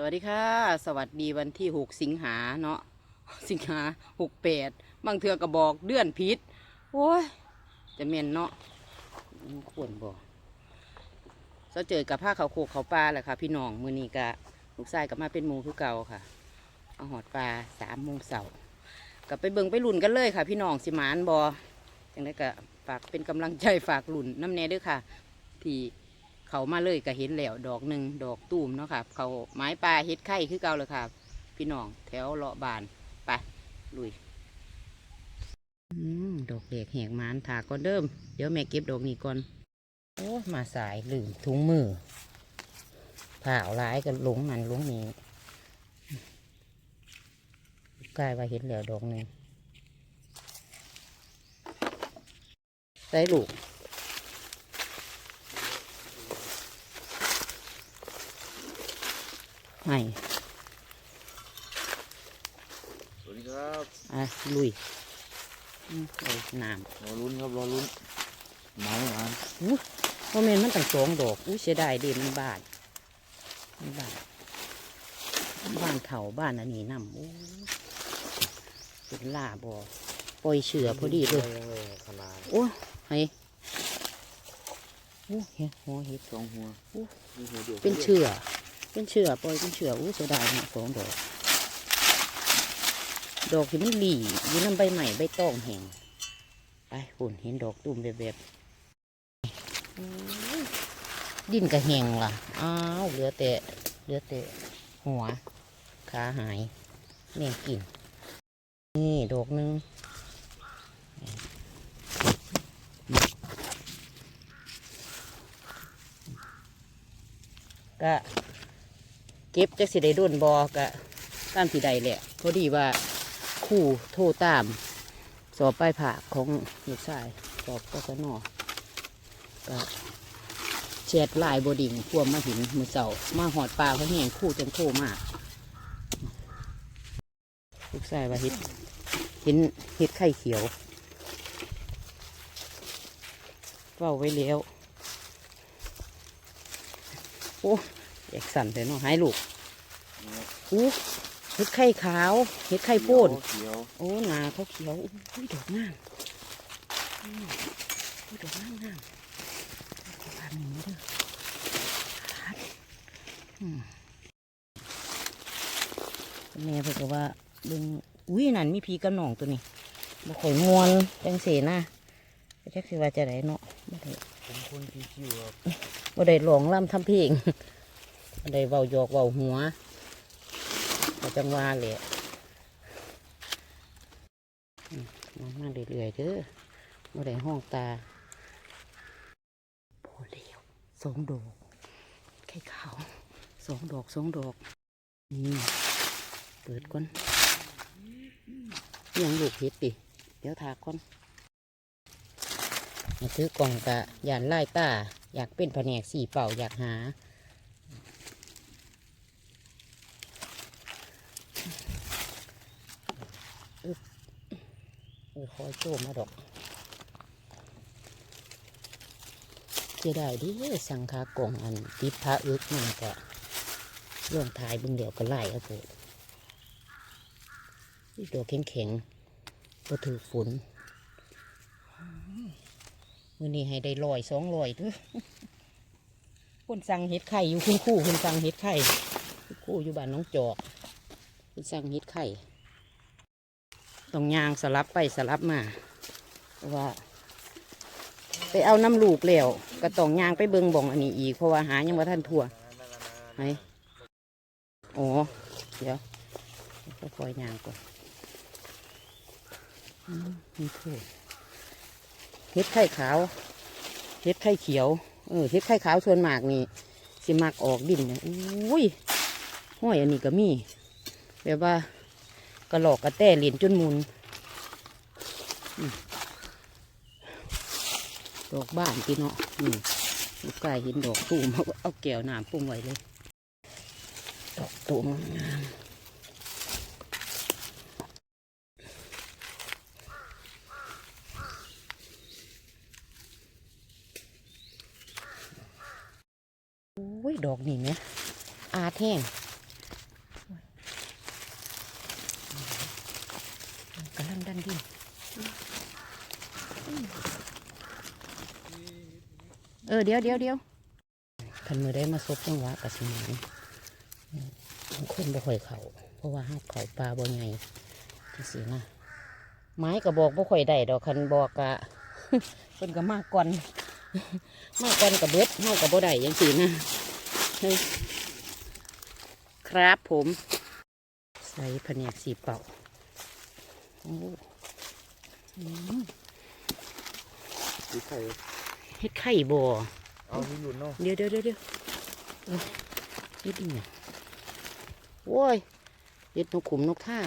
สวัสดีค่ะ สวัสดีวันที่หกสิงหาเนาะสิงหาหกแปดบางเทือกระบอกเดือนพิษโอ้ย จะเมียนเนาะมันควรบอกเราเจอกับผ้าเขาโคกเขาปลาแหละค่ะ พี่น้องมือนีกะลูกชายกับมาเป็นมูคือเก่าค่ะ เอาหอดปลาสามโมงเสาร์กลับไปเบิงไปลุ่นกันเลยค่ะ พี่น้องสิมานบอจังได้กะฝากเป็นกำลังใจฝากลุ่นน้ำแน่ด้วยค่ะ ที่ เขามาเลยก็เห็นแล้วดอกหนึ่งดอกตูมเนาะค่ะเขาไม้ปลาเฮ็ดไข่คือเก่าเลยค่ะ พี่น้องแถวเลาะบานไปลุยอดอกเด็กแหกมานถาก่อนเดิม เดี๋ยวแม่เก็บดอกนี้ก่อน โอ้มาสายลืมถุงมือผ่าเอาร้ายกันหลงมันหลงนี้กลายว่าเห็นแล้วดอกหนึ่งใส่ลูก ให้สวัสดีครับอะลุยอืมเอาน้รอลุ้นครับรอลุ้นหมาไม่มาำอู้เพราะแม่นมันตั้งสองดอกอู้เสียดายเดีมันบาดมันบาดบ้านเถาบ้านอันนี้นำอู้เป็นล่าบ่ปล่อยเชือพอดีเลยเลยขนาดโอ้ไห้อู้เห็ดหัวเห็ดสองหัวอู้มีหัวเดียวเป็นเชือ เป็นเชือปล่อยเป็นเชืออู้เสียดายเนาะสองดอก ดอกที่มันหลีอยู่น้ำใบใหม่ใบตองแห้งไปคุณเห็นดอกตุ่มแบบดินกระแหงล่ะ อ้าว เหลือแต่เหลือแต่หัว ขาหายแม่กิน นี่ ดอกหนึงก็ เก็บจักสิได้โดนบอกะตามที่ใดแหละพอดีว่าคู่โทรตาม สอบปลายผ่าของลูกชายสอบกศนก็แชทไลน์บดิ่งพวมมาหินมือเสามาหอดปลาเขาแห้งคู่จังโทรมากลูกชายว่าเห็ดเห็นเห็ดไข่เขียวเฝ้าไว้แล้วโอ้ แอกสั่นเลยเนาะหายลูกอู้เห็ดไข่ขาว เห็ดไข่โพ่นเขียวโอ้หนาเขาเขียวอุ้ยดอกงามอืมอุ้ยดอกงามงามขอพามันนี้เด้อครับอืมแม่เพิ่นก็ว่าเบิ่งอุ้ยนั่นมีพีกับหนองตัวนี้บ่ข่อยมวนจังเสนะจักสิว่าจะไดเนาะบ่ได้ผมคนคิวๆครับบ่ได้ร้องร่ำทำเพลงบ่ ได้เว้าหยอกเว้าหัวก็จังว่าแหละน้องมาเรื่อยๆเด้อบ่ได้ห้องตาพอแล้วสองดอกไข่ขาวสองดอกสองดอกนี่เปิดก่อนยังลูกเห็ดดิเดี๋ยวทาก่อนมาซื้อกล่องกะยานไล่ตาอยากเป็นแผนกสี่เป่าอยากหา เอยโจมาดอกเจะได้ดิสังคากงอันติพระอึกมันก็ล่วงทายบึงเดียวก็ไล่เอาโพดนี่ดอกแข็งแข็งๆก็ถือฝนมือนี้ให้ได้ลอยสองลอยเด้วยคนสั่งเห็ดไข่อยู่คุณคู่คุณสั่งเห็ดไข่คู่อยู่บ้านน้องจอกคุณสั่งเห็ดไข่ ต้องยางสลับไปสลับมาว่า ไปเอาน้ำลูกแล้วก็ต้องยางไปเบิงบ่องอันนี้อีกเพราะว่าหายังว่าท่านทั่วไหนอ๋อเดี๋ยวค่อยยางก่อนมีถั่วเฮ็ดไข่ขาวเฮ็ดไข่เขียว เออเฮ็ดไข่ขาวส่วนมากนี่สิมักออกดินเนี่ยอุ้ยห้อยอันนี้ก็มีแบบว่า กระหลอกกระแต้เหรียญจนมุนดอกบ้านพี่เนาะนี่ลูกกายเห็นดอกตูมเอาเอาแก้วน้ำปุ่มไว้เลย ดอกตูมงามโอ้ย ดอกนี่เนี่ยอาแท่ง กำลัง ดันดินเออเดี๋ยวเดี๋ยวเดี๋ยวคันมือได้มาซบจังหวะกระสิหมันบางคนบ่ค่อยเขาเพราะว่าห้าเขาปลาบ่ใหญ่จังสินะไม้กระบอกบ่ค่อยได้ดอกคันบอกกะเพิ่นก็มากก่อนมากก่อนกับเบิดเฮากับบ่ได้จังสินะครับผม ใส่ผนกสีเป่า โอ้อืมดูไข่เฮ็ดไข่บ่เอาที่หลุดเนาะเดี๋ยวเดี๋ยวเดี๋ยวเดี๋ยวเอ้ยเฮ็ดอีหยังโว้ยเฮ็ดนกขุมนกท่า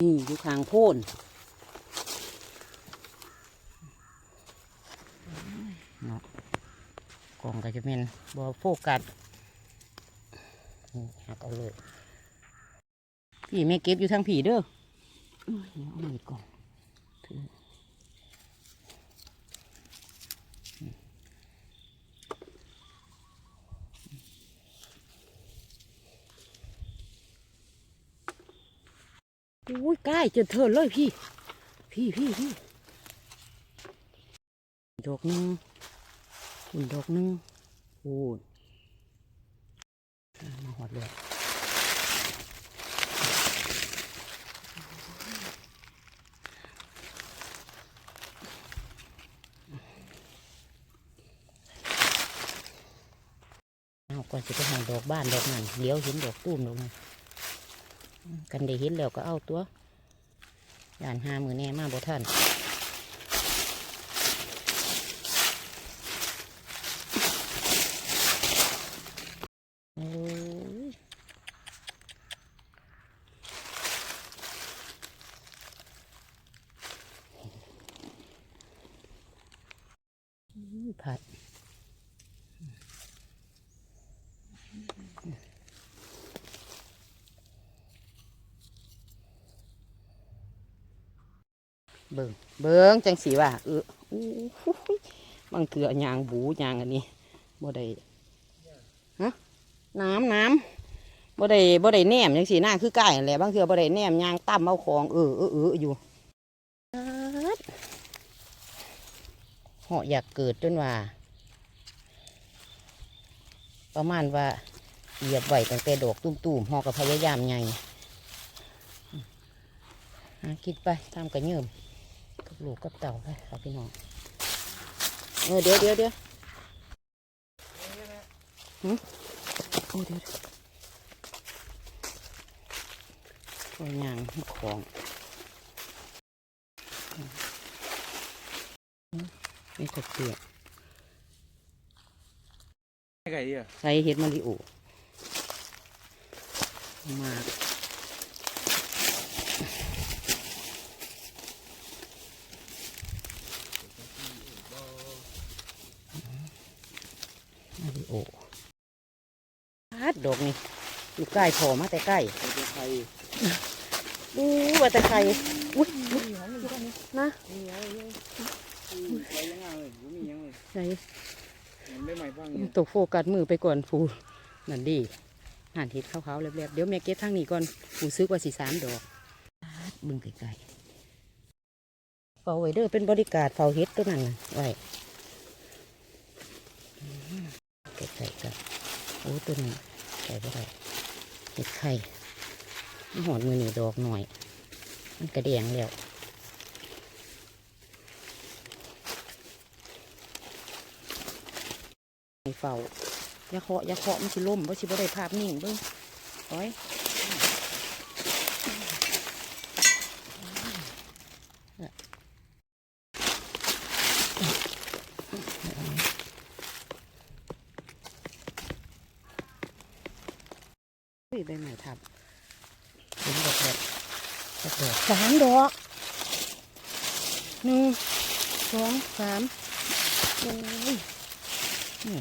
นี่อยู่ข้างโพ่นเนาะกล่องก็จะเป็นบ่โฟกัสนี่หักเอาเลย พี่แม่เก็บอยู่ทางผีเด้อเอามีดก่อนถืออุ้ยใกล้จนเถินเลยพี่ พี่พี่พี่ดอกหนึ่งคุณดอกหนึ่งโอ้ยมาหอดเลย ก่อนจะไปหาดอกบ้านดอกนั่นเลี้ยวเห็นดอกตุ้มดอกนั่นกันได้เห็นแล้วก็เอาตัวย่านหามือแน่มาบ่ท่านโอ้ยอุ้ยผัด เบิงเบิงจังสีว่าเอออู้หูยบางเถื่อยางบูยางอันนี้บ่ได้ฮะน้ำน้ำบ่ได้บ่ได้แนมจังสีหน้าคือไก่แหละบางเถื่อบ่ได้แนมยางตั้มเอาของเออเออเอออยู่เหาะอยากเกิดจนว่า ประมาณว่าเหยียบไหวตั้งแต่ดอกตุ้มๆหอกับพยายามไงหาคิดไปตามกระเยิม กับลูกกับเต่าไปครับพี่น้องเออเดี๋ยวเดี๋ยวเดี๋ยวหึโอ้เดี๋ยวตัวอยางของนี่ตะเกียบไก่อะใส่เห็ดมะลิโอมากมะลิโอฮั ดดอกนี่อยู่ใกล้พอมาแต่ใกล้ไข่ไข่อู้ว่าแต่ใครอุ้ยอุ๊ยนะไข่ยังไงเลยกูมียังเลยใส่มันไม่ใหม่ฟังเนี่ยตกโฟกัสมือไปก่อนฟูนั่นดีหันเห็ดขาวๆแลบๆเดี๋ยวแม่เก็บทางนี้ก่อนฟูซื้อกว่าสี่สามดอกบึงไกลๆเฝ้าไว้เด้อเป็นบริการเฝ้าเห็ดตัวนั้นน่ะไว้ใกล้ๆกันโอ้ตัวนี้ ใส่บ่ได้เห็ดไข่หอดมือหนีดอกหน่อย มันกระเดียงแล้วให้เฝ้ายาเคาะยาเคาะมันสิล่มเพราะสิบ่ได้ภาพนิ่งเบิ่งโอ้ย ใบใหม่ทับเห็นดอกแบบดอกแบบสามดอกหนึ่งสองสามโอ้ยนี่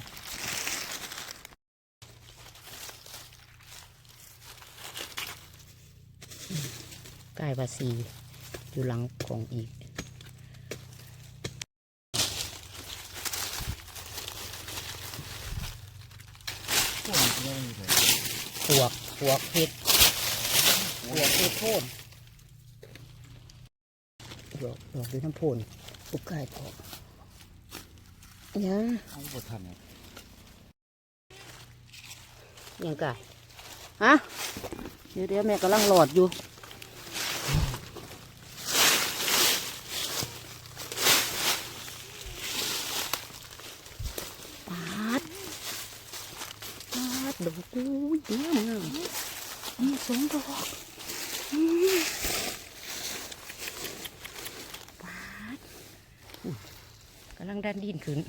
ใกล้บาซีอยู่หลังของอีกพวกมันยังอยู่เลยปวก ปวกเห็ดโอ้หัวคือโพนดอกดอกด้วยน้ำโพนปุกไก่พอกยังเอาบ่ทันครับยังกะฮะเดี๋ยวเดี๋ยวแม่กำลังหลอดอยู่ ปาดปา ดดอกกูยงามงามนี่สองดอกปาดกำลังดันดินขึ้น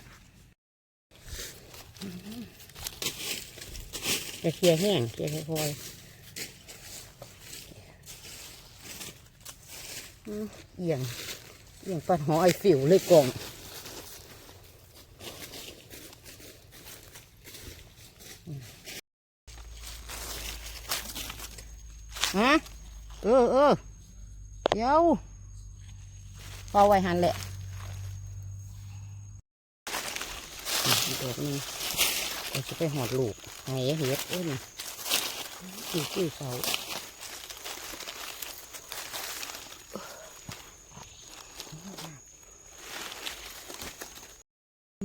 จะเคลียร์แห้งเคลียร์ค่อยๆอืมเอียงเอียงปัดหอไอฟิวเลยกล่อง ฮะเออเออ เยวเฝ้าไว้หันแหละอีกดอกนึงเราจะไปหอดลูกไห้เห็ดเอ้ยนี่คือคือเฝ้า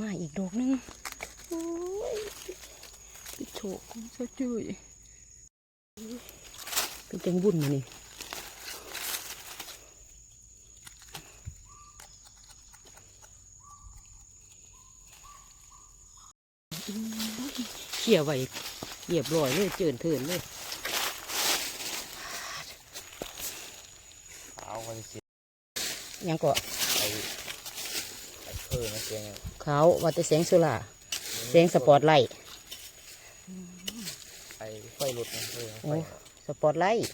มาอีกดอกนึงโอ้ยพี่โฉกของเจ้าจุ้ยเป็นจังบุญมานี่เขี่ยไว้เหยียบรอยเลยเจินเถินเลยเอาไว้สิยังก็ไอ้ไอ้เออมาเสียงเขาวว่าแต่แสงโซล่าร์แสงสปอตไลท์ไอ้ไฟรถนะเออโอ้ไฟสปอตไลท์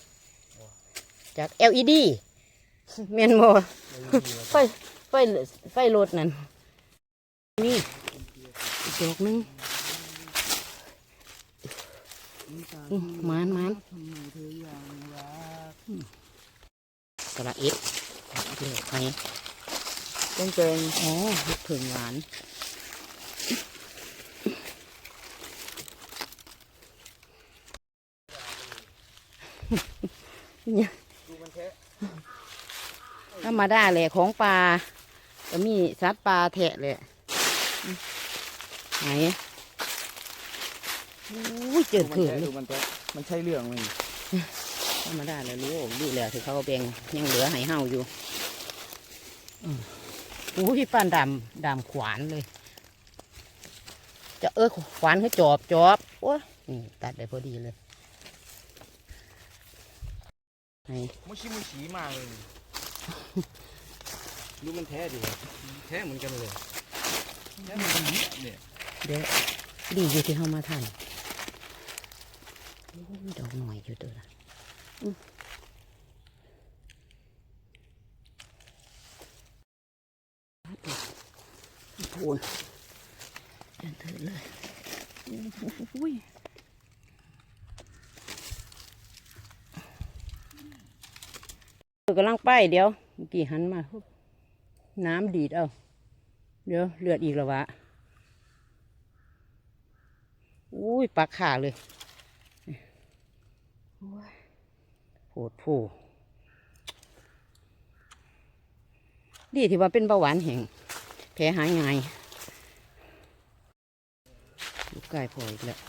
จาก LED เมนโมไฟไฟไฟรถนั่นนี่อีกดอกหนึง อื้อหมานหมานสระเอ็ดเลือกให้ต้องเจงอ๋อเห็ดเผิงหวานเนี่ยดูมันแค่ธรรมดาแหละของปลาก็มีสัตว์ปลาแทะเลยไหนโอ้ยเจิดดูมันเขินแค่เลดูยมันแค่มันใช่เรื่องมั้ยธรรมดาเลยรู้ดูแล้วที่เขาเอาแบ่งยังเหลือให้เฮาอยู่อืมโอ้ยปานดำดำขวานเลย จะเออขวานคือจอบจอบโอ้ยนี่ตัดได้พอดีเลยให้มุชิมุชิมากเลยดูมันแท้ดิแท้เหมือนกันเลยแท้เหมือนกันเนี่ยเดี๋ยวดีอยู่ที่เฮามาทันโอ้ย ดอกหน่อยอยู่ตัวละอื้อโพูนเดินเถิดเลยอุ้ยกำลังไปเดี๋ยวเมื่อกี้หันมาปุ๊บน้ำดีดเอาเดี๋ยวเลือดอีกแล้ววะ อุ้ยปลาขาเลย โอ้ยโผดโผดีที่ว่าเป็นเบาหวานแห้งแผลหายง่ายลูกไก่พออีกแล้ว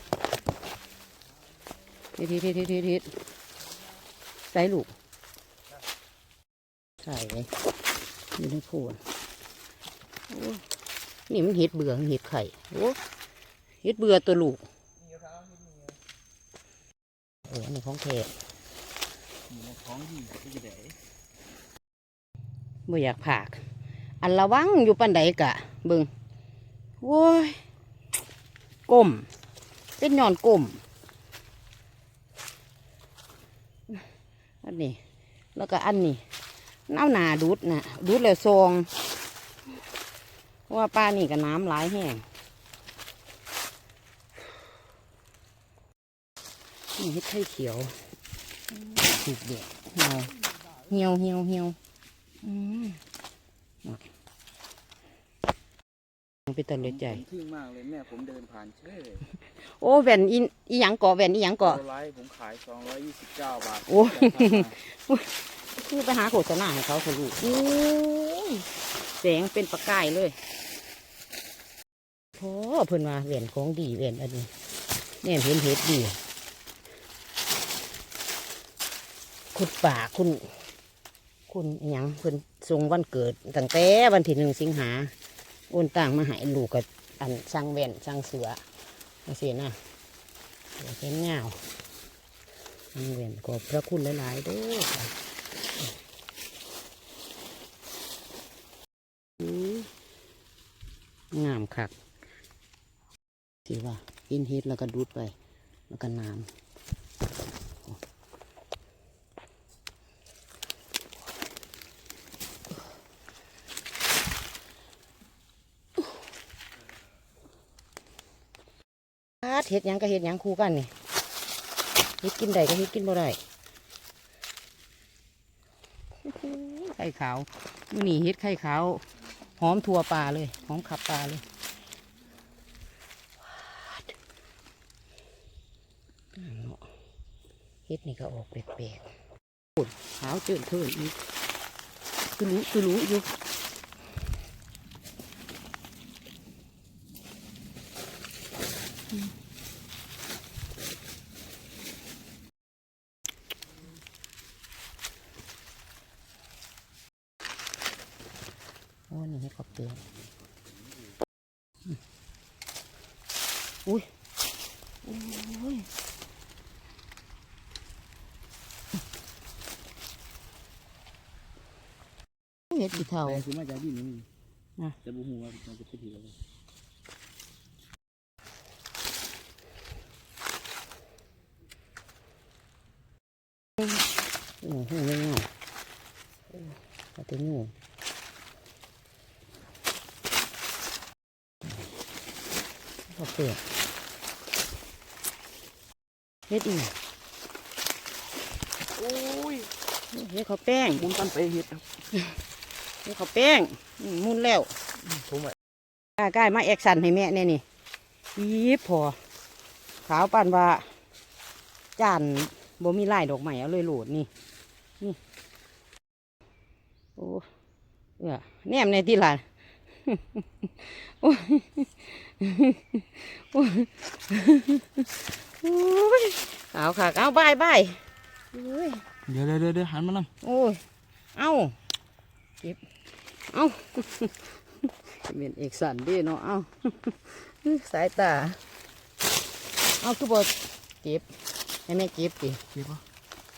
ทิทิทิทิทิทิใส่ลูก ใส่เลยอยู่ในโพนโอ้นี่มันเห็ดเบื่อเห็ดไข่โอ้เห็ดเบื่อตัวลูก อออันนี้ของแท้ของดีที่จะได้บ่อยากผากอันระวังอยู่ปันใดกะบิงโว้ยก้มเป็นย้อนก้มอันนี้แล้วก็อันนี้เน้ำหนาดูดนะดูดแล้วซองเพราะว่าป้านี่ก็น้ำหลายแห้ง นี่เฮ็ดไข่เขียวถูกเด็ดเหี่ยวเหี่ยวเหี่ยวเหี่ยวอืมหมดมันเป็นตะเลยใจผมทึ่งมากเลยแม่ผมเดินผ่านเช่ยโอ้แว่นอีอีหยังเกาะแว่นอีหยังเกาะโลไลท์ผมขาย229บาท โอ้ยจ่ายค่ามาคือไปหาโฆษณาให้เขาเถอะลูกโอ้ยแสงเป็นประกายเลยโอ้เพิ่นว่าแว่นของดีแว่นอันนี้แน่เห็นเห็ดดี คุณป่าคุณ คุณอิหยังเพิ่นทรงวันเกิดตั้งแต่วันที่หนึ่งสิงหาโอนต่างมาหายลูกกับอันช่างแว่นช่างเสือมาสินะเสือเป็นเงาช่างแว่นขอบพระคุณหลายๆเด้อค่ะอืมงามคักสิว่ากินเฮ็ดแล้วก็ดูดไป แล้วก็น้ำ เห็ดหยังก็เห็ดหยังคู่กันนี่เห็ดกินได้ก็เห็ดกินบ่ได้ไข่ขาวมื่อนี้เห็ดไข่ขาวหอมทั่วปลาเลยหอมขับปลาเลยเนาะเห็ดนี่ก็ออกแปลกๆโอ้ยขาวเจิดเทินอีกคือรู้คือรู้อยู่ อ้นี่ให้ขอบเตือนอุ้ยโอ้ยเห็ดอีเท่าแม่คือมาจากดินนี่นะจะบูฮูว่ามันจะไปถืออะไรโอ้โหไม่เงาเอาตัวงู ขอบเตือนเฮ็ดอีกโอ้ยเฮ็ดข้าวแป้งมุนตันไปเฮ็ดครับเฮ็ดข้าวแป้งอืมมุนแล้วผมว่ากล้ากล้ามาแอคชั่นให้แม่แน่นี่ยีบพอขาวปานว่าจานบ่มีลายดอกไม้เอาเลยโหลดนี่นี่โอ้เออแนมในที่หลานโอ้ ยโอ้ยโอ้ยขาวค่ะ เอาบายบายโอ้ยเดี๋ยวเดี๋ยวเดี๋ยวหันมานั่งโอ้ย เอาเก็บ เอาเป็นเอกสันเดีเนาะ เอาสายตา เอาคือบอเก็บ ให้แม่เก็บดิเก็บปะ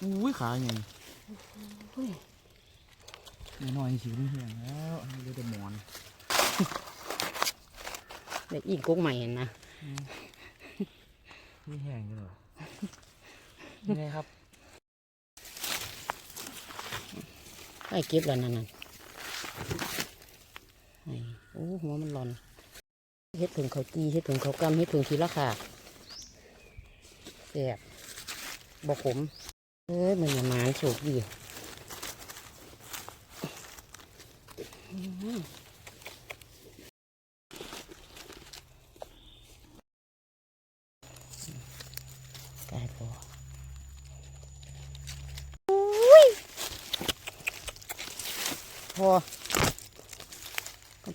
อุ้ยขาใหญ่หน่อยสิมันแห้งแล้วอันนี้เหลยแต่หมอน เด็กอีกกกใหม่เห็นนะนี่แห้งจังเลยยังไงครับให้เก็บแล้วนั่นน่ะให้โอ้หัวมันหลอนเฮ็ดผึ่งเขาวจีเฮ็ดผึ่งเขาวกำเฮ็ดผึ่งทีละขาแซ่บบอกผมเอ้ยมันอย่าหมานโฉกดีกายพออุ๊ยพอ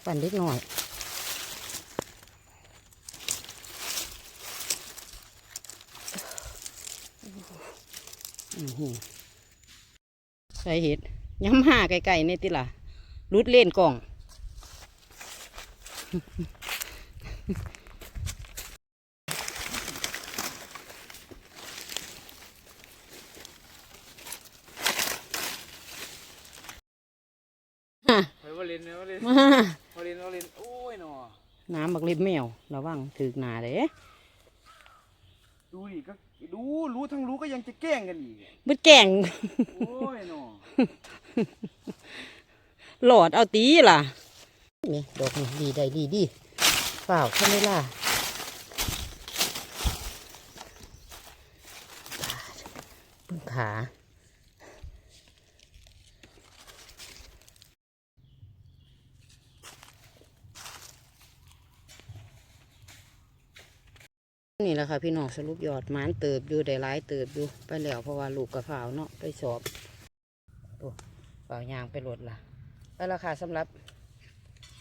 ก็ปั่นเล็กหน่อยอื้อหือใส่เห็ดย้ำห้าไก่ๆในติล่ะรุดเล่นกล่องไปว่าเล่นนะว่าเล่นมา น้ำบักเล็บแมวระวังถือหนาเด้ดูดิก็ดูรู้ทั้งรู้ก็ยังจะแกล้งกันอีกบึดแก่งโอ้ยหนอหลอดเอาตีล่ะนี่ดอกนี่ดีได้ดีดีเปล่าทำไมล่ะเบึ้งขา นี่แหละค่ะพี่น้องสรุปยอดหมานเติบอยู่ได้หลายเติบอยู่ไปแล้วเพราะว่าลูกกระเพราวเนาะไปสอบโอ้เปล่ายางไปรถล่ะไปแล้วค่ะสำหรับ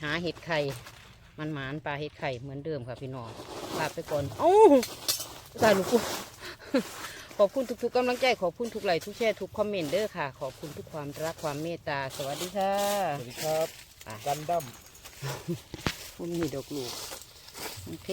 หาเห็ดไข่มันหมานปลาเห็ดไข่เหมือนเดิมค่ะพี่น้องลาไปก่อนเอ้าตายลูกกูขอบคุณทุกๆกำลังใจขอบคุณทุกไลค์ทุกแชร์ทุกคอมเมนต์เด้อค่ะ ขอบคุณทุกความรักความเมตตา สวัสดีค่ะสวัสดีครับกันดั้มคุณมีดอกลูกโอเค